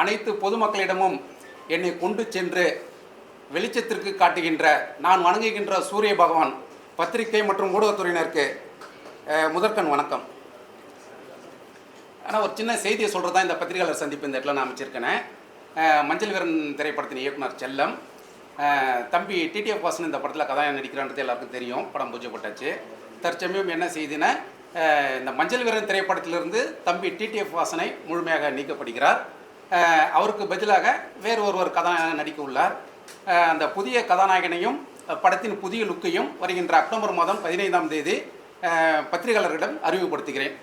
அனைத்து பொதுமக்களிடமும் என்னை கொண்டு சென்று வெளிச்சத்திற்கு காட்டுகின்ற நான் வணங்குகின்ற சூரிய பகவான் பத்திரிகை மற்றும் ஊடகத்துறையினருக்கு முதற்கன் முதற்கண் வணக்கம். ஆனால் ஒரு சின்ன செய்தியை சொல்கிறதா இந்த பத்திரிகையாளர் சந்திப்பு இந்த இடத்துல நான் அமைச்சிருக்கேன். மஞ்சள் வீரன் திரைப்படத்தின் இயக்குனர் செல்லம் தம்பி டிடிஎஃப் வாசன் இந்த படத்தில் கதாநாயகன் நடிக்கிறான்றது எல்லாருக்கும் தெரியும். படம் பூஜை போட்டாச்சு தற்சமயம் என்ன செய்தினா இந்த மஞ்சள் வீரன் திரைப்படத்திலிருந்து தம்பி டிடிஎஃப் வாசனை முழுமையாக நீக்கப்படுகிறார். அவருக்கு பதிலாக வேறு ஒருவர் கதாநாயகன் நடிக்க உள்ளார். அந்த புதிய கதாநாயகனையும் படத்தின் புதிய லுக்கையும் வருகின்ற அக்டோபர் மாதம் பதினைந்தாம் தேதி பத்திரிகையாளர்களிடம் அறிமுகப்படுத்துகிறேன்.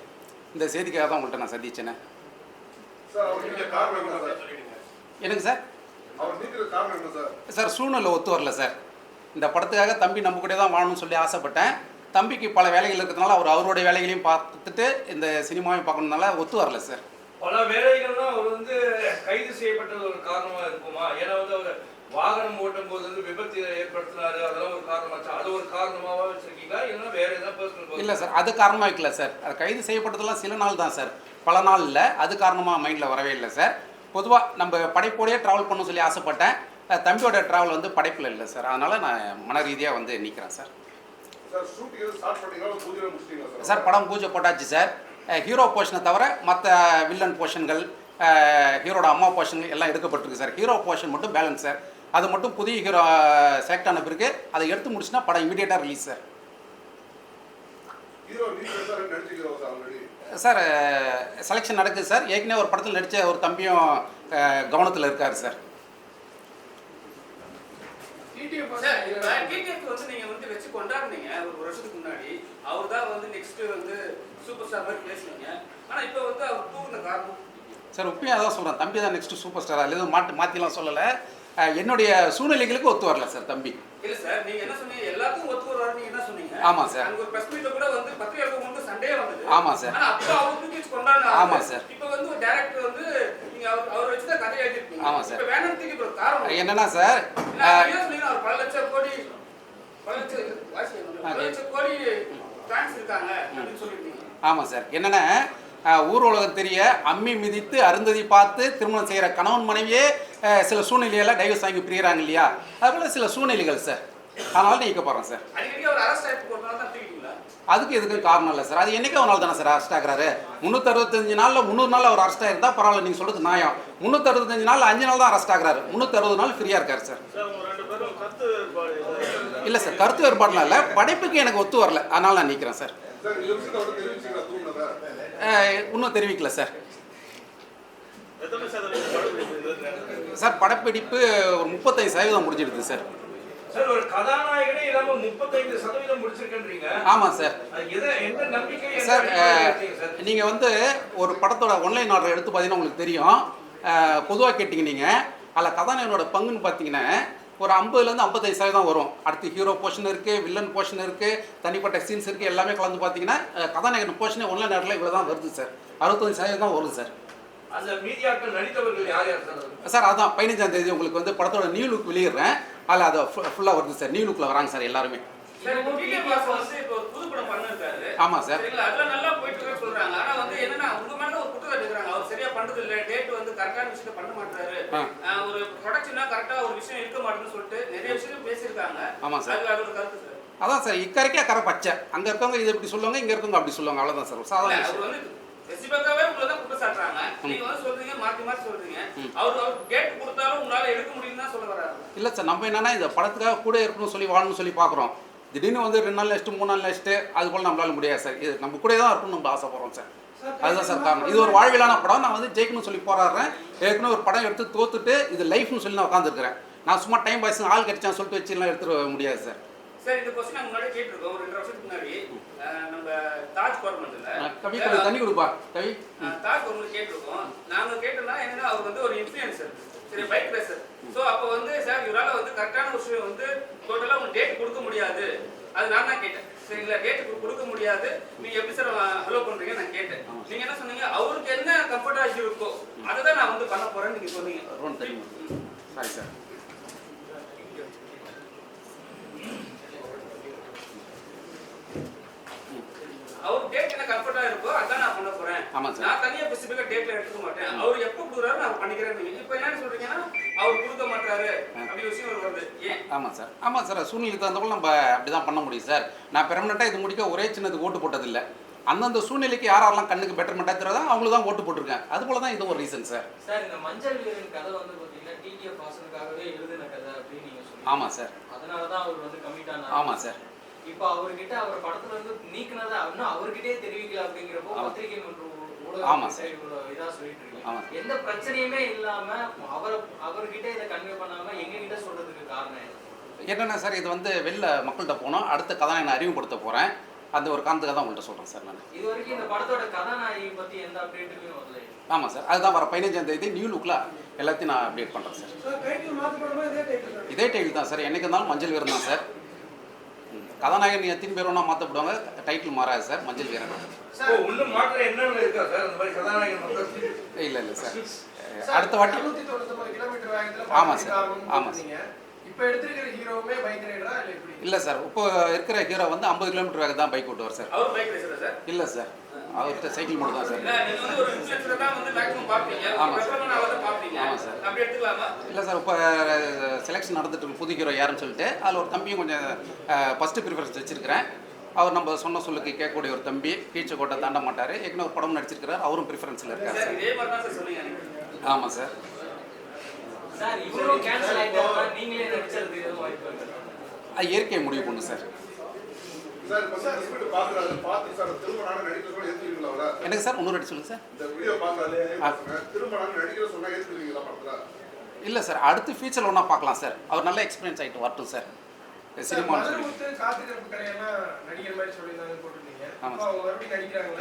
இந்த செய்திக்காக தான் உங்கள்கிட்ட நான் சந்திச்சேனே. சார் அவர் நீக்க காரணம் என்ன சார்? எனக்கு சார்? அவர் நீக்கிற காரணம் என்ன சார்? சார் சூழ்நிலை ஒத்து வரல சார். இந்த படத்துக்காக தம்பி நம்ம கூட தான் வாழணும்னு சொல்லி ஆசைப்பட்டேன். தம்பிக்கு பல வேலைகள் இருக்கிறதுனால அவர் அவருடைய வேலைகளையும் பார்த்துட்டு இந்த சினிமாவையும் பார்க்கணுனால ஒத்து வரல சார். பல வேலைகள் தான் அவர் வந்து கைது செய்யப்பட்டது ஒரு காரணமா இருக்குமா? ஏன்னா வந்து அவர் வாகனம் ஓட்டும் போது வந்து விபத்து ஏற்படுத்தினாரு அதெல்லாம் ஒரு காரணமாச்சு? அது ஒரு காரணமாவா வச்சிருக்கீங்களா? இல்லைன்னா வேற ஏதாவது பர்சனல் இல்லை சார் அது காரணமாக வைக்கல சார். அது கைது செய்யப்பட்டதெல்லாம் சில நாள் தான் சார். பல நாள் இல்லை அது காரணமாக மைண்டில் வரவே இல்லை சார். பொதுவாக நம்ம படைப்போடையே ட்ராவல் பண்ண சொல்லி ஆசைப்பட்டேன். தம்பியோட ட்ராவல் வந்து படைப்பில் இல்லை சார். அதனால் நான் மன ரீதியாக வந்து நிற்கிறேன் சார்? சார் படம் பூஜை போட்டாச்சு சார். ஹீரோ போர்ஷனை தவிர மற்ற வில்லன் போர்ஷன்கள் ஹீரோட அம்மா போர்ஷன் எல்லாம் எடுக்கப்பட்டிருக்கு சார் ஹீரோ போர்ஷன் மட்டும் பேலன்ஸ் சார் அது மட்டும் புதிய ஹீரோ செலக்ட் ஆன பிறகு அதை எடுத்து முடிச்சுன்னா படம் இமீடியட்டாக ரிலீஸ் சார் சார் நடிச்சிக்கிறோம் சார் ஆல்ரெடி சார் செலெக்ஷன் நடக்குது சார் ஏற்கனவே ஒரு படத்தில் நடித்த ஒரு தம்பியும் கவனத்தில் இருக்கார் சார் வந்து நீங்க வந்து வச்சு கொண்டாடுனீங்க. ஒரு வருஷத்துக்கு முன்னாடி. அவர் தான் வந்து நெக்ஸ்ட் வந்து சூப்பர் ஸ்டார் மாதிரி பேசுனீங்க. ஆனா இப்ப வந்து அவர் தூக்குன காரணம். சார் உண்மையாக தான் சொல்கிறேன் தம்பி தான் நெக்ஸ்ட் சூப்பர் ஸ்டார்? அதில் எதுவும் மாட்டு மாற்றிலாம் சொல்லலை. என்னுடைய சூழ்நிலைகளுக்கு ஒத்து வரல சார் தம்பி. இல்ல சார் நீங்க என்ன சொன்னீங்க? எல்லாத்துக்கும் ஒத்து வருவாரு நீங்க என்ன சொன்னீங்க? ஆமா சார். அங்க ஒரு பிரஸ் மீட்ல கூட வந்து பத்திரிகையாளர்கள் முன்பு சண்டே வந்தது. ஆமா சார். ஆனா அப்ப அவர் தூக்கி கொண்டாடுனாரு ஆமா சார். இப்ப வந்து ஒரு டைரக்டர் வந்து நீங்க அவர் அவர் வச்சு தான் கதை எழுதிருக்கீங்க ஆமா சார். இப்ப வேணும் தூக்கி போற காரணம் என்னன்னா சார் இல்ல, அஹ் நீங்க சொன்னீங்க. அவர் பல லட்சம் கோடி பல. லட்சம் கோடி ஃபேன்ஸ் இருக்காங்க அப்படின்னு சொல்லிருக்கீங்க ஆமாம் சார். என்னென்னா அஹ், ஊர் உலகம் தெரிய அம்மி மிதித்து அருந்ததி பார்த்து திருமணம் செய்கிற கணவன் மனைவியே சில சூழ்நிலையெல்லாம் டைவர்ஸ் வாங்கி பிரியறாங்க இல்லையா? அதுபோல் சில சூழ்நிலைகள் சார். அதனால நீக்க போகிறேன் சார். அதுக்கு எதுக்கும் காரணம் இல்லை சார். அது என்னைக்கு ஒரு நாள் தானே சார் அரெஸ்ட் ஆகுறாரு. முந்நூற்றறுபத்தஞ்சு நாளில் முந்நூறு நாள் அவர் அரெஸ்ட் ஆயிருந்தா பரவாயில்ல நீங்கள் சொல்கிறது நியாயம். முந்நூற்றறுபத்தஞ்சு நாள் அஞ்சு நாள் தான் அரெஸ்ட் ஆகுறாரு. முந்நூற்றறுபது நாள் ஃப்ரீயாக இருக்கார் சார். இல்லை சார் கருத்து வேறுபாடுலாம் இல்லை. படைப்புக்கு எனக்கு ஒத்து வரல. அதனால நான் நிற்கிறேன் சார். இன்னும் தெரிவிக்கல சார். சார் படப்பிடிப்பு ஒரு முப்பத்தைந்து சதவீதம் முடிஞ்சிடுது சார். சார் ஒரு கதாநாயகனே இல்லாம முப்பத்தைந்து சதவீதம் முடிச்சிருக்கேன்றீங்க. ஆமாம் சார். எந்த நம்பிக்கை சார் நீங்கள் வந்து ஒரு படத்தோட ஒன்லைன் ஆர்டர் எடுத்து பார்த்தீங்கன்னா உங்களுக்கு தெரியும். பொதுவாக கேட்டிங்க நீங்கள் அதில் கதாநாயகனோட பங்குன்னு பார்த்தீங்கன்னா ஒரு ஐம்பதுலேருந்து ஐம்பத்தைந்து சதவீதம் வரும். அடுத்து ஹீரோ போர்ஷன் இருக்குது வில்லன் போர்ஷன் இருக்குது தனிப்பட்ட சீன்ஸ் இருக்குது எல்லாமே கலந்து பார்த்தீங்கன்னா கதாநாயகன் போர்ஷனே ஒன்லைன் ஆர்டரில் இவ்வளோ தான் வருது சார் அறுபத்தஞ்சு சதவீதம் தான் வருது சார் சார் அது? சார் அதான் பதினஞ்சாம் தேதி உங்களுக்கு வந்து படத்தோட நியூ லுக் வெளியிடுறேன். அதில் அதை ஃபுல்லாக வருது சார் நியூ லுக்கில் வராங்க சார் எல்லாருமே. ஆமாம் சார் போயிட்டு சொல்றாங்க. ஆனா வந்து என்னன்னா உங்க மேல ஒரு குற்றச்சாட்டு இருக்கிறாங்க அவர் சரியா பண்றது இல்ல. டேட் வந்து கரெக்டான விஷயத்த பண்ண. ஆஹ் ஒரு ப்ரொடக்ஷனா கரெக்டா ஒரு விஷயம் இருக்க மாட்டேன்னு சொல்லிட்டு நிறைய விஷயம் பேசியிருக்காங்க. ஆமாம் சார். அது அதோட கருத்து சார். அதான் சார் இக்கரைக்கே கரை பச்சை. அங்கே இருக்கவங்க இது இப்படி சொல்லுவாங்க இங்கே இருக்கவங்க அப்படி சொல்லுவாங்க. அவ்வளோதான் சார். சாதாரண அவர் வந்து ரெசிபக்காவே உங்களை தான் குற்றம் சாட்டுறாங்க. நீங்க வந்து சொல்றீங்க மாத்தி மாத்தி சொல்றீங்க. அவர் அவர் டேட் கொடுத்தாலும் உங்களால எடுக்க முடியும்னு தான் சொல்ல வராரு இல்லை சார் நம்ம என்னன்னா இந்த படத்துக்காக கூட இருக்கணும்னு சொல்லி வாழணும்னு சொல்லி பார்க்குறோம். திடீர்னு வந்து ரெண்டு நாள் நெக்ஸ்ட்டு மூணு நாள் நெக்ஸ்ட்டு அது போல் நம்மளால முடியாது சார். இது நம்ம கூட தான் இருக்கணும்னு நம்ம ஆசைப்படுறோம் சார். அதுதான் சார் காரணம். இது ஒரு வாழ்வியலான படம். நான் வந்து ஜெயிக்கணும்னு சொல்லி போராடுறேன். ஏற்கனவே ஒரு படம் எடுத்து தோத்துட்டு இது லைஃப்னு சொல்லி நான் உட்காந்துருக்கிறேன் நான் சும்மா டைம் பாய்ஸ் ஆள் கிடைச்சான்னு சொல்லிட்டு வச்சுலாம் எடுத்துட முடியாது சார். சார் இந்த கொஸ்டின் நாங்க முன்னாடி கேட்டிருக்கோம். ஒரு ரெண்டு வருஷத்துக்கு முன்னாடி நம்ம தாஜ் கவர்மெண்ட்ல கவி கொஞ்சம் தண்ணி கொடுப்பா. கவி? தாஜ் கவர்மெண்ட் கேட்டிருக்கோம். நாங்க கேட்டோம்னா என்னன்னா அவர் வந்து ஒரு இன்ஃபுளுசர் சரி பைக் ரேசர் ஸோ அப்போ வந்து சார் இவரால் வந்து கரெக்டான விஷயம் வந்து டோட்டலாக உங்களுக்கு டேட் கொடுக்க முடியாது. அது நான் தான் கேட்டேன். சரிங்களா? டேட் கொடுக்க முடியாது. நீங்க எப்படி சார் அலோ பண்றீங்க நான் கேட்டேன். நீங்க என்ன சொன்னீங்க? அவருக்கு என்ன கம்ஃபர்டா இருக்கோ அதை தான் நான் வந்து பண்ண போறேன்னு நீங்க சொன்னீங்க. தெரியுமா? சாரி சார் அவர் டேட் என்ன கம்ஃபர்டா இருக்கோ அதான் நான் பண்ண போறேன். ஆமா சார். நான் தனியா ஸ்பெசிஃபிக்கா டேட்ல எடுத்துக்க மாட்டேன். அவர் எப்போ கொடுக்குறாரு நான் பண்ணிக்கிறேன் இப்போ என்ன சொல்றீங்கன்னா அவர் கொடுக்க மாட்டாரு அப்படி விஷயம் வருது. ஏன்? ஆமாம் சார் ஆமாம் சார் சூழ்நிலைக்கு தகுந்த நம்ம அப்படி தான் பண்ண முடியும் சார் நான் பெர்மனெண்ட்டாக இது முடிக்க ஒரே சின்னதுக்கு ஓட்டு போட்டதில்லை. அந்தந்த சூழ்நிலைக்கு யார் யாரெல்லாம் கண்ணுக்கு பெட்டர்மெண்ட்டாக தெரியாதோ அவங்களுக்கு தான் ஓட்டு போட்டிருக்கேன் அது போல தான் இது ஒரு ரீசன் சார் சார் இந்த மஞ்சள் வீரன் கதை வந்து பாத்தீங்கன்னா டிடிஎஃப் வாசனுக்காகவே எழுதின கதை அப்படின்னு நீங்க சொல்லுங்க ஆமாம் சார் அதனால தான் அவர் வந்து ஆனார். ஆமாம் சார் இப்போ அவர்கிட்ட அவர் படத்துல இருந்து நீக்கினதா இன்னும் அவர்கிட்டயே தெரிவிக்கல அப்படிங்கிறப்போ. பத்திரிகை மற்றும் ஆமா ஊடக சார். இவ்வளோ இதா சொல்லிட்டு. இருக்கீங்க எந்த பிரச்சனையுமே இல்லாம அவர் அவர்கிட்ட இதை கன்வே பண்ணாம எங்க கிட்ட சொல்றதுக்கு காரணம் என்ன? என்னென்ன சார் இது வந்து வெளில மக்கள்கிட்ட போனோம். அடுத்த கதை நான் அறிமுகப்படுத்த போகிறேன் அந்த ஒரு காரணத்துக்காக தான் உங்கள்கிட்ட சொல்கிறேன் சார் நான். இது வரைக்கும் இந்த படத்தோட கதாநாயகி பத்தி எந்த அப்டேட்டுமே வரல ஆமாம் சார். அதுதான் வர பதினஞ்சாம் தேதி நியூ லுக்கில் எல்லாத்தையும் நான் அப்டேட் பண்ணுறேன் சார். இதே டைட்டில் தான் சார். என்னைக்கு இருந்தாலும் மஞ்சள் வீரன் தான் சார். கதாநாயகன் எத்தனை பேர் வேணா மாற்றப்படுவாங்க டைட்டில் மாறாது சார். மஞ்சள் வீரன். சார் இல்லை இல்லை சார். அடுத்த வாட்டி. கிலோமீட்டர் வேகத்துல ஆமா பாத்துட்டு சார். இப்ப எடுத்திருக்கிற ஹீரோவுமே பைக் ரைடரா இல்ல எப்படி? இல்லை சார் இப்போ இருக்கிற ஹீரோ வந்து ஐம்பது கிலோமீட்டர் வேகம் தான் பைக் ஓட்டுவார் சார் அவர் பைக் ரேசரா சார் இல்லை சார் அவர்கிட்ட சைக்கிள் மட்டும் தான் சார் இல்ல நீங்க வந்து ஒரு இன்ஃபுளுசரை தான் வந்து மேக்ஸிமம் பாப்பீங்க ஆமா சார். பாப்பீங்க ஆமா சார். அப்படி எடுத்துக்கலாமா? இல்லை சார் இப்போ செலெக்ஷன் நடந்துட்டு இருக்கு. புது ஹீரோ யாருன்னு சொல்லிட்டு அதில் ஒரு தம்பியும் கொஞ்சம் ஃபஸ்ட்டு ப்ரிஃபரன்ஸ் வச்சிருக்கிறேன். அவர் நம்ம சொன்ன சொல்லுக்கு கேட்கக்கூடிய ஒரு தம்பி கீச்சக்கோட்டை தாண்ட மாட்டார். ஏற்கனவே ஒரு படம் நடிச்சிருக்கிறார். அவரும் ப்ரிஃபரன்ஸில் இருக்கார் சார். ஆமாம் சார் இயற்கையை முடிவு பண்ணும் சார். எனக்கு சார் இன்னொரு வாட்டி சொல்லுங்கள் சார். இல்லை சார் அடுத்து ஃபியூச்சரில் ஒன்றா பார்க்கலாம் சார். அவர் நல்ல எக்ஸ்பீரியன்ஸ் ஆகிட்டு வரட்டும் சார். சினிமா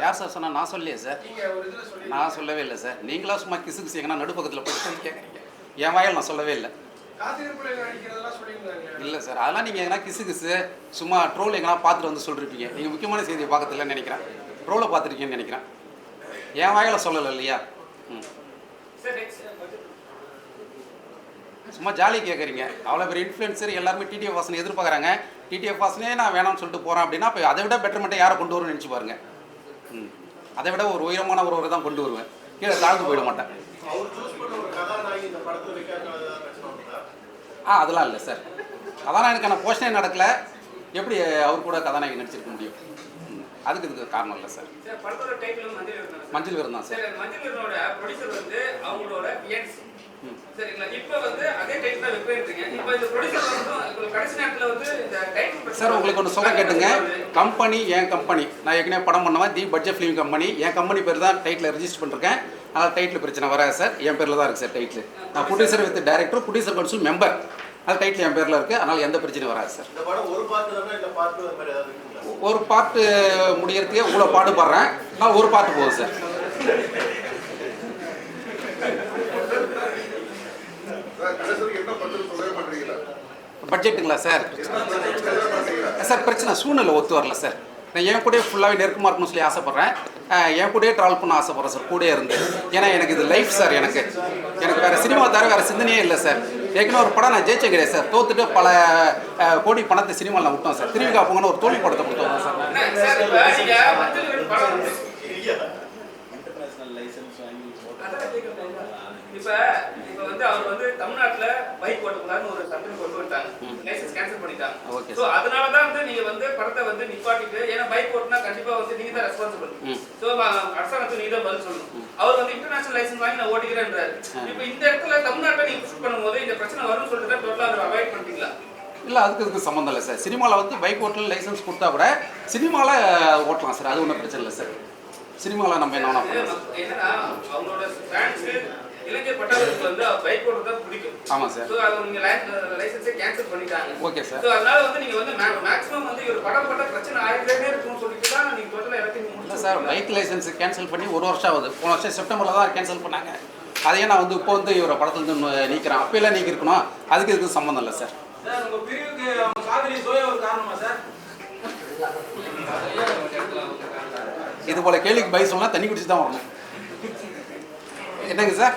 யார் சார் சொன்னா? நான் சொல்லலையே சார். நீங்க ஒரு இதுல சொல்லி நான் சொல்லவே இல்லை சார். நீங்களா சும்மா கிசு கிசு எங்கன்னா நடுப்பக்கத்தில் போய் கேட்குறீங்க என் வாயால் நான் சொல்லவே இல்லை. இல்லை சார் அதெல்லாம் நீங்கள் எங்கன்னா கிசு கிசு சும்மா ட்ரோல் எங்கன்னா பார்த்துட்டு வந்து சொல்லிருப்பீங்க. நீங்கள் முக்கியமான செய்தியை பார்க்கறதில்லன்னு நினைக்கிறேன். ட்ரோலை பார்த்துருக்கீங்கன்னு நினைக்கிறேன். என் வாயால் சொல்லலை இல்லையா? ம். சும்மா ஜாலி கேட்குறீங்க அவ்வளோ பெரிய இன்ஃப்ளூயன்சர் எல்லாருமே டிடிஎஃப் வாசனை எதிர்பார்க்குறாங்க. டிடிஎஃப் வாசனே நான் வேணாம்னு சொல்லிட்டு போகிறேன் அப்படின்னா இப்போ அதை விட பெட்டர்மெண்ட்டை யாரை கொண்டு வரும்னு நினச்சி பாருங்க. ம். அதை விட ஒரு உயரமான ஒருவரை தான் கொண்டு வருவேன். கீழே தாழ்ந்து போயிட மாட்டேன். ஆ அதெல்லாம் இல்லை சார் கதாநாயகனுக்கான போஷனே நடக்கல. எப்படி அவர் கூட கதாநாயகி நடிச்சிருக்க முடியும்? அதுக்கு இதுக்கு காரணம் இல்லை சார் மஞ்சள் தான் சார் மஞ்சள் ப்ரொடியூசர் வந்து அவங்களோட பிஎன்சி ம். சரிங்களா இப்போ வந்து அதே டைட்டில் தான் வைப்பேன்றீங்க இப்போ இந்த ப்ரொடியூசர் வந்து இப்போ கடைசி நேரத்தில் வந்து இந்த டைட்டில் சார் உங்களுக்கு ஒன்று சொல்ல கேட்டுங்க. கம்பெனி என் கம்பெனி நான் ஏற்கனவே படம் பண்ணுவேன் தி பட்ஜெட் ஃபிலிம் கம்பெனி என் கம்பெனி பேர் தான் டைட்டில் ரெஜிஸ்டர் பண்ணிருக்கேன். அதனால் டைட்டில் பிரச்சனை வராது சார். என் பேரில் தான் இருக்குது சார் டைட்டில் நான் producer with director producer council member அது டைட்டில் என் பேரில் இருக்குது அதனால் எந்த பிரச்சனையும் வராது சார். ஒரு பாட்டு தானே இல்ல பாட்டு அது மாதிரி ஏதாவது இருக்குங்களா ஒரு பாட்டு முடியறதுக்கே இவ்வளோ பாடுபடுறேன் நான் ஒரு பாட்டு போதும் சார். பட்ஜெட்டுங்களா சார்? சார் பிரச்சனை சூழ்நிலை ஒத்து வரல சார். நான் என் கூடயே ஃபுல்லாகவே நெருக்கமாக இருக்கணும்னு சொல்லி ஆசைப்பட்றேன். என் கூடயே ட்ராவல் பண்ண ஆசைப்பட்றேன் சார் கூடயே இருந்து. ஏன்னா எனக்கு இது லைஃப் சார் எனக்கு. எனக்கு வேறு சினிமா தவிர வேறு சிந்தனையே இல்லை சார் ஏற்கனவே ஒரு படம் நான் ஜெயிச்ச கிடையாது சார் தோத்துட்டு பல கோடி பணத்தை சினிமாவில் நான் விட்டோம் சார் திரும்பி காப்போங்கன்னு ஒரு தோல்வி படத்தை கொடுத்தோம் சார் என்ன சார் இப்போ நீங்கள் மஞ்சள் வீரன் படம் வந்து அதான் கேட்குறேன். இப்ப இப்ப வந்து அவர் வந்து தமிழ்நாட்டுல பைக் ஓட்டக்கூடாதுன்னு ஒரு சட்டம் கொண்டு வந்துட்டாங்க. லைசன்ஸ் கேன்சல் பண்ணிட்டாங்க. சோ அதனால தான் வந்து நீங்க வந்து படத்தை வந்து நிப்பாட்டிட்டு ஏன்னா பைக் ஓட்டினா கண்டிப்பா வந்து நீங்க தான் ரெஸ்பான்சிபிள். சோ அரசாங்கத்துக்கு நீங்க தான் பதில் சொல்லணும். அவர் வந்து இன்டர்நேஷனல் லைசன்ஸ் வாங்கி நான் ஓட்டிக்கிறேன்றாரு. இப்போ இந்த இடத்துல தமிழ்நாட்டை நீங்க புஷ் பண்ணும்போது இந்த பிரச்சனை வரும்னு சொல்லிட்டு டோட்டலா அதை அவாய்ட் பண்ணிட்டீங்களா? இல்லை அதுக்கு இதுக்கு சம்மந்தம் இல்லை சார் சினிமாவில் வந்து பைக் ஓட்டல் லைசன்ஸ் கொடுத்தா கூட சினிமாவில் ஓட்டலாம் சார் அது ஒன்றும் பிரச்சனை இல்லை சார் சினிமாவில் நம்ம என்ன பண்ணலாம். இளைஞர் பட்டாளத்துக்கு வந்து பைக் ஓட்டுறது தான் பிடிக்கும். ஆமாம் சார் சோ அது நீங்க லைசன்ஸே கேன்சல் பண்ணிட்டாங்க. ஓகே சார் So, அதனால வந்து நீங்க வந்து மேக்ஸிமம் வந்து இவர் படம் பட்ட பிரச்சனை ஆயிட்டே இருக்கும்னு சொல்லிட்டு தான் நீங்க டோட்டலா எல்லாத்தையும் இல்லை முடிச்சு சார் பைக் லைசன்ஸ் கேன்சல் பண்ணி ஒரு வருஷம் ஆகுது. போன வருஷம் செப்டம்பரில் தான் கேன்சல் பண்ணாங்க. அதையே நான் வந்து இப்போ வந்து இவரை படத்துலேருந்து நீக்கிறேன். அப்போல்லாம் நீக்கி இருக்கணும் அதுக்கு இதுக்கு சம்மந்தம் இல்லை சார் சார் உங்க பிரிவுக்கு அவங்க காதலி சோயா ஒரு காரணமா சார் இது போல கேள்விக்கு பை சொன்னா தண்ணி குடிச்சு தான் வரணும். என்னங்க சார்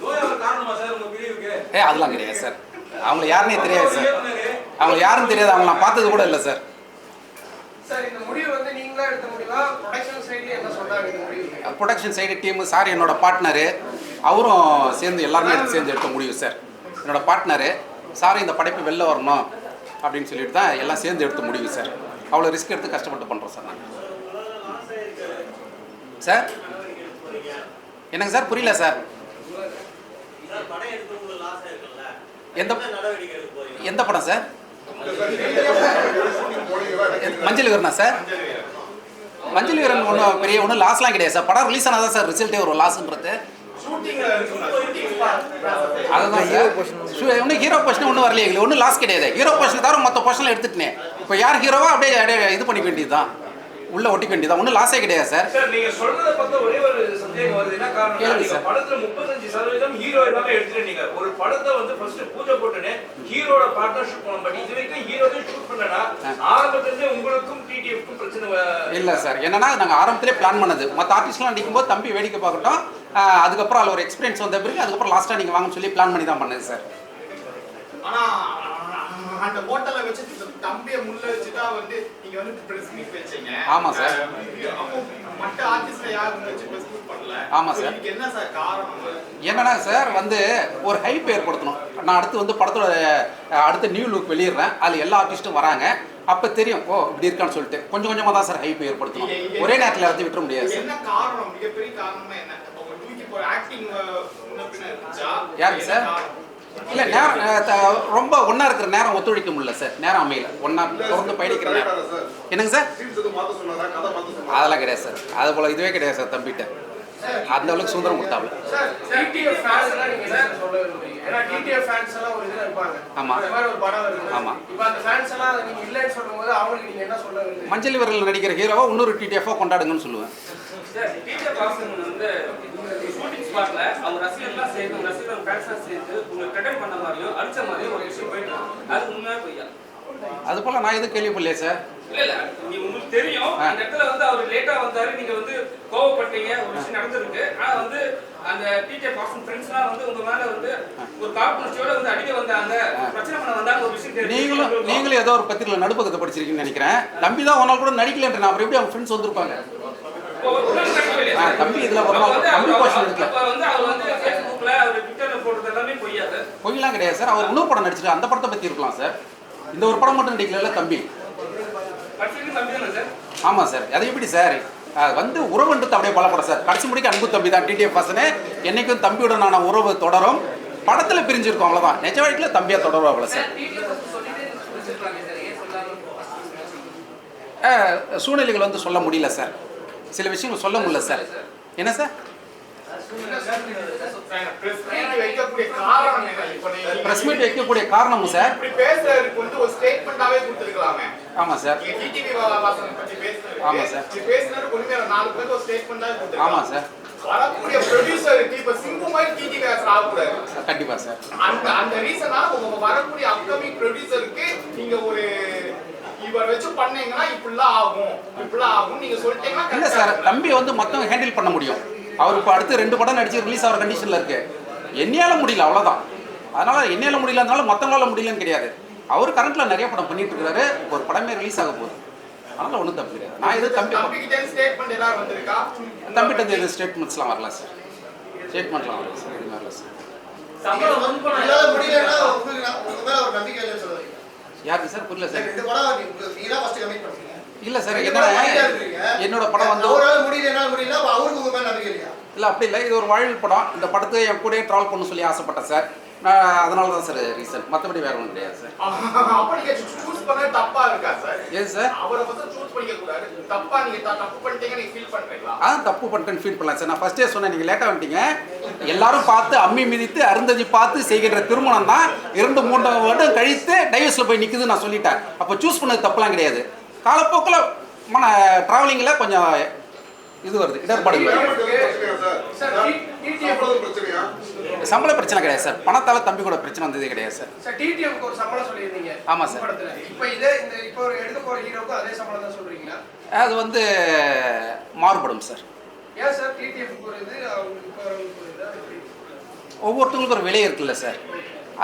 சோயா ஒரு காரணமா சார் உங்க பிரிவுக்கு ஏ அதெல்லாம் கிடையாது சார். அவங்கள யாருன்னே தெரியாது சார். அவங்க யாருன்னு தெரியாது அவங்க நான் பார்த்தது கூட இல்லை சார். சார் இந்த முடிவு வந்து நீங்களா எடுத்த முடிவா? ப்ரொடக்ஷன் சைடு டீமு சார் என்னோட பார்ட்னரு அவரும் சேர்ந்து எல்லாருமே எடுத்து சேர்ந்து எடுத்த முடிவு சார். என்னோட பார்ட்னரு சார் இந்த படைப்பு வெளில வரணும் அப்படின்னு சொல்லிட்டு தான் எல்லாம் சேர்ந்து எடுத்த முடிவு சார். அவ்வளோ ரிஸ்க் எடுத்து கஷ்டப்பட்டு பண்ணுறோம் சார் நாங்கள் சார்? என்னங்க சார்? புரியல சார் படம் எடுக்கிறவங்களுக்கு லாஸ் ஆயிருக்குல்ல எந்த எந்த படம் சார்? மஞ்சள் வீரனா சார்? மஞ்சள் வீரன் ஒன்றும் பெரிய ஒன்றும் லாஸ்லாம் கிடையாது சார். படம் ரிலீஸ் ஆனால் தான் சார் ரிசல்ட்டே வரும் லாஸ்ன்றது அதுதான் இன்னும் ஹீரோ பொசிஷன் ஒன்றும் வரலையே ஒன்றும் லாஸ் கிடையாது. ஹீரோ பொசிஷன் தவிர மொத்த பொசிஷனில் எடுத்துட்டேன் இப்போ யார் ஹீரோவோ அப்படியே அப்படியே இது பண்ணிக்க வேண்டியது தான் உள்ளே ஒட்டிக்க வேண்டியது? தான் ஒன்றும் லாஸே கிடையாது சார் சார் நீங்க சொல்றத பார்த்தா ஒரே ஒரு சந்தேகம் வருது. என்ன காரணம் நீங்க சார். படத்துல முப்பத்தஞ்சு சதவீதம் ஹீரோ எல்லாமே எடுத்துட்டீங்க ஒரு படத்தை வந்து ஃபர்ஸ்ட் பூஜை போட்டுன்னு ஹீரோட பார்ட்னர் ஷூட் பண்ண பட் இது வரைக்கும் ஹீரோவே ஷூட் பண்ணனா ஆரம்பத்திலிருந்தே உங்களுக்கும் டிடிஎஃப்க்கும் பிரச்சனை இல்லை சார் என்னன்னா நாங்கள் ஆரம்பத்திலே பிளான் பண்ணது. மற்ற ஆர்டிஸ்ட்லாம் நடிக்கும்போது தம்பி வேடிக்கை பார்க்கட்டும் அதுக்கப்புறம் அதில் ஒரு எக்ஸ்பீரியன்ஸ் வந்த பிறகு அதுக்கப்புறம் லாஸ்ட்டாக நீங்கள் வாங்கன்னு சொல்லி பிளான் பண்ணி தான் பண்ணது சார் ஆனா அந்த ஹோட்டல்ல வச்சு தம்பிய முள்ள வச்சுதான் வந்து நீங்க வந்து பிரஸ் மீட் வச்சீங்க. ஆமா சார். மற்ற ஆர்டிஸ்ட்ல யாரும் வச்சு பிரஸ் மீட் பண்ணல. ஆமா சார். இதுக்கு என்ன சார் காரணம்? என்னன்னா சார் வந்து ஒரு ஹைப் ஏற்படுத்தணும். நான் அடுத்து வந்து படத்தோட அடுத்த நியூ லுக் வெளியிடுறேன். அதில் எல்லா ஆர்டிஸ்ட்டும் வராங்க. அப்போ தெரியும் ஓ இப்படி இருக்கான்னு சொல்லிட்டு. கொஞ்சம் கொஞ்சமாக தான் சார் ஹைப் ஏற்படுத்தணும். ஒரே நேரத்தில் எல்லாத்தையும் விட்டுற முடியாது சார் என்ன காரணம்? மிகப்பெரிய காரணமா என்ன? யாருக்கு சார்? இல்லை நேரம் ரொம்ப ஒன்றா இருக்கிற நேரம் ஒத்துழைக்க முடியல சார் நேரம் அமையல. ஒன்றா தொடர்ந்து பயணிக்கிற நேரம். என்னங்க சார் அதெல்லாம் கிடையாது சார் அது போல் இதுவே கிடையாது சார் தம்பிகிட்ட அந்த அளவுக்கு சுதந்திரம் கொடுத்தாப்புல சார் டிடிஎஃப் ஃபேன்ஸ் எல்லாம் நீங்க என்ன சொல்ல விரும்புறீங்க? ஏன்னா டிடிஎஃப் ஃபேன்ஸ் எல்லாம் ஒரு இதுல இருப்பாங்க. ஆமா. அந்த மாதிரி ஒரு படம் வருது. ஆமா. இப்போ அந்த ஃபேன்ஸ் எல்லாம் நீங்க இல்லைன்னு சொல்லும்போது அவங்களுக்கு நீங்க என்ன சொல்ல விரும்புறீங்க? மஞ்சள் விரல் நடிக்கிற ஹீரோவை இன்னொரு டிடிஎஃபாக கொண்டாடுங்கன்னு சொல்லுவேன் சார் டீச்சர் பாசன் வந்து ஷூட்டிங் ஸ்பாட்ல அவங்க ரசிகர்லாம் சேர்ந்து ரசிகர் ஃபேன்ஸ்லாம் சேர்ந்து உங்களுக்கு ப்ரெட்டன் பண்ண மாதிரியும் அடிச்ச மாதிரியும் ஒரு விஷயம் போயிட்டு. அது உண்மையா பொய்யா? அது போல் நான் எதுவும் கேள்விப்படலையே சார். இல்ல இல்ல. நீ உங்களுக்கு தெரியும். அந்த இடத்துல வந்து அவர் லேட்டா வந்தாரு. நீங்க வந்து கோவப்பட்டீங்க. ஒரு விஷயம் நடந்திருக்கு. ஆனா வந்து அந்த டீச்சர் பாசன் ஃப்ரெண்ட்ஸ்லாம் வந்து உங்க மேல வந்து ஒரு காழ்ப்புணர்ச்சியோட வந்து அடிக்க வந்தாங்க. பிரச்சனை பண்ண வந்தாங்க. ஒரு விஷயம். நீங்களும் நீங்களும் ஏதோ ஒரு பத்திரிகையில் நடுப்பக்கத்தை படிச்சிருக்கீங்கன்னு நினைக்கிறேன். தம்பி தான் நாள் கூட நடிக்கலன்ற நான் அப்புறம் எப்படி அவங்க ஃப்ரெண்ட்ஸ் வந்திருப்பாங்க? சார்? தம்பி இதுல எல்லாமே பொய்யா சார்? பொய்யெல்லாம் கிடையாது சார். அவர் இன்னொரு படம் நடிச்சிருக்காரு. அந்த படத்தை பற்றி இருக்கலாம் சார். இந்த ஒரு படம் மட்டும் நடிக்கல தம்பி? தானே சார்? சார். அது எப்படி சார்? வந்து உறவுன்றது அப்படியே பலப்படும் சார். கடைசி முடிக்க அன்பு தம்பி தான் டிடிஎஃப் பசனே. என்னைக்கும் தம்பியுடனான உறவு தொடரும். படத்தில் பிரிஞ்சிருக்கும் அவ்வளோதான் நிஜ வாழ்க்கையில் தம்பியாக தொடருவாங்கள சார். அஹ், சூழ்நிலைகள் வந்து சொல்ல முடியல சார். சில விஷயங்கள் சொல்ல முடியல சார் என்ன சார் பிரஸ் மீட் வைக்கக்கூடிய காரணம் வைக்கக்கூடிய காரணமும் சார் இப்படி வந்து ஒரு கொடுத்துருக்கலாமே சார் ஆமா சார். இப்படி நாலு பேருக்கு ஒரு சார் வரக்கூடிய ப்ரொடியூசருக்கு இப்ப சிங்கு மாதிரி டிடிவி வாசன் ஆகக்கூடாது கண்டிப்பாக சார் அந்த அந்த ரீசனால உங்க வரக்கூடிய அப்கமிங் ப்ரொடியூசருக்கு வச்சு பண்ணீங்கன்னா இப்படிலாம் ஆகும். இப்படிலாம் ஆகும். நீங்க சொல்லிட்டீங்கன்னா இல்லை சார். தம்பி வந்து மொத்தம் ஹேண்டில் பண்ண முடியும். அவர் இப்போ அடுத்து ரெண்டு படம் நடிச்சு ரிலீஸ் ஆகிற கண்டிஷனில் இருக்கு. என்னையால முடியல அவ்வளோதான் அதனால என்னையால முடியலனால மற்றவங்களால முடியலன்னு கிடையாது. அவர் கரண்ட்ல நிறைய படம் பண்ணிட்டு இருக்காரு. ஒரு படமே ரிலீஸ் ஆக போகுது. அதனால ஒன்றும் தப்பு கிடையாது. நான் எதுவும் தம்பி தம்பிகிட்ட எதுவும் ஸ்டேட்மெண்ட்ஸ்லாம் வரல சார். ஸ்டேட்மெண்ட்லாம் வரல சார். எதுவும் வரல சார். ஒரு யாருக்கு சார்? புரியல சார். ரெண்டு படம் நீங்க தான் ஃபர்ஸ்ட் கமிட் பண்ணீங்க இல்லை சார் ரெண்டு படம் பண்ணிட்டே என்ன இருக்கீங்க. என்னோட படம் வந்து அவரால முடியல என்னால முடியல அவருக்கு உங்க மேல நம்பிக்கை இல்லையா? இல்லை அப்படி இல்லை. இது ஒரு வாழ்வில் படம். இந்த படத்தை என் கூடயே ட்ராவல் பண்ண சொல்லி ஆசைப்பட்டேன் சார். நான் அதனால தான் சார் ரீசன் மற்றபடி வேற ஒன்றும் கிடையாது சார் அப்ப நீங்க சூஸ் பண்ண தப்பா இருக்கா சார் ஏது சார் அவரை வந்து சூஸ் பண்ணிக்க கூடாது தப்பா நீங்க தப்பு பண்ணிட்டீங்க நீங்க ஃபீல் பண்றீங்களா? அதான் தப்பு பண்ணிட்டேன்னு ஃபீல் பண்ணலாம் சார் நான் ஃபர்ஸ்டே சொன்னேன் நீங்கள் லேட்டாக வந்துட்டீங்க. எல்லாரும் பார்த்து அம்மி மிதித்து அருந்ததி பார்த்து செய்கின்ற திருமணம் தான் இரண்டு மூன்று வருடம் கழித்து டைவர்ஸில் போய் நிற்குது நான் சொல்லிட்டேன். அப்போ சூஸ் பண்ணது தப்புலாம் கிடையாது. காலப்போக்கில் மன ட்ராவலிங்கில் கொஞ்சம் இது வருது இடர்பாடுகள் வருது. சம்பள பிரச்சனை கிடையாது சார். பணத்தால் தம்பி கூட பிரச்சனை வந்ததே கிடையாது சார். சார் டிடிஎஃப்க்கு ஒரு சம்பளம் சொல்லியிருந்தீங்க. ஆமா சார். இப்போ இதே இந்த இப்போ ஒரு எடுக்க போற ஹீரோக்கும் அதே சம்பளம் தான் சொல்றீங்களா? அது வந்து மாறுபடும் சார். ஏன் சார் டிடிஎஃப்க்கு ஒரு இது ஒரு விலை இருக்குல்ல சார்.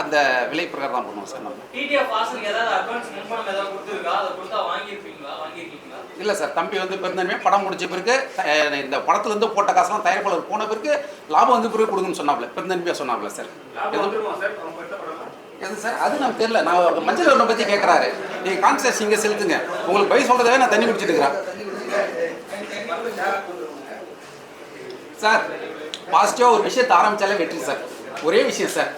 அந்த விலை பிரகாரம் தான் பண்ணுவோம் சார் நம்ம. டிடிஎஃப் வாசனுக்கு ஏதாவது அட்வான்ஸ் முன்பணம் ஏதாவது கொடுத்துருக்கா? அதை கொடுத்தா வாங்கியிருப்பீங்களா? வாங்கியிருக்கீங்களா? இல்லை சார் தம்பி வந்து பெருந்தன்மையாக படம் முடிச்ச பிறகு இந்த படத்துலேருந்து போட்ட காசுலாம் தயாரிப்பாளர் போன பிறகு லாபம் வந்து பிறகு கொடுங்கன்னு சொன்னாப்ல பெருந்தன்மையாக சொன்னாப்ல சார். எது? சார்? அது நான் தெரியல. நான் மஞ்சள் வரணும் பற்றி கேட்குறாரு நீங்கள் கான்சர்ஸ் இங்கே செலுத்துங்க. உங்களுக்கு பை சொல்கிறதவே நான் தண்ணி குடிச்சிட்டு இருக்கிறேன். சார் பாசிட்டிவாக ஒரு விஷயத்தை ஆரம்பித்தாலே வெற்றி சார். ஒரே விஷயம் சார்.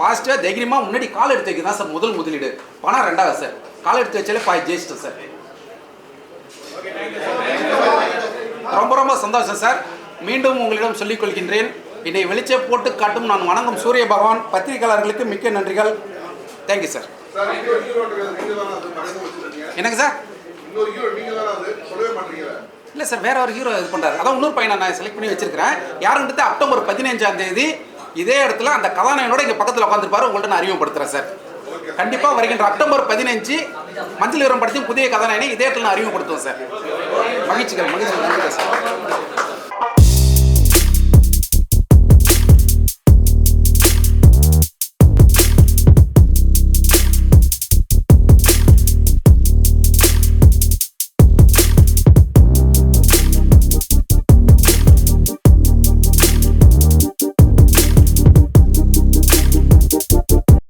பாசிட்டிவாக தைரியமாக முன்னாடி கால் எடுத்து வைக்க தான் சார் முதல் முதலீடு. பணம் ரெண்டாவது சார். கால் எடுத்து வச்சாலே பாய் ஜெயிச்சிட்டேன் சார். ரொம்ப ரொம்ப சந்தோஷம் சார். மீண்டும் உங்களிடம் சொல்லிக் கொள்கின்றேன். என்னை வெளிச்ச போட்டு காட்டும் நான் வணங்கும் சூரிய பகவான். பத்திரிகையாளர்களுக்கு மிக்க நன்றிகள். தேங்க்யூ சார் சார் என்னங்க சார்? இல்லை சார் வேற ஒரு ஹீரோ இது பண்ணுறாரு அதான் இன்னொரு பையனை நான் செலக்ட் பண்ணி வச்சிருக்கிறேன். யாருன்றது அக்டோபர் பதினஞ்சாம் தேதி இதே இடத்துல அந்த கதாநாயகனோட இங்கே பக்கத்தில் உட்காந்துருப்பாரு உங்கள்கிட்ட நான் அறிமுகப்படுத்துகிறேன் சார். கண்டிப்பாக வருகின்ற அக்டோபர் பதினஞ்சு மஞ்சள் வீரம் படத்தையும் புதிய கதாநாயகனை இதே இடத்துல நான் அறிமுகப்படுத்துவோம் சார். மகிழ்ச்சிகள் மகிழ்ச்சிகள். நன்றி சார்.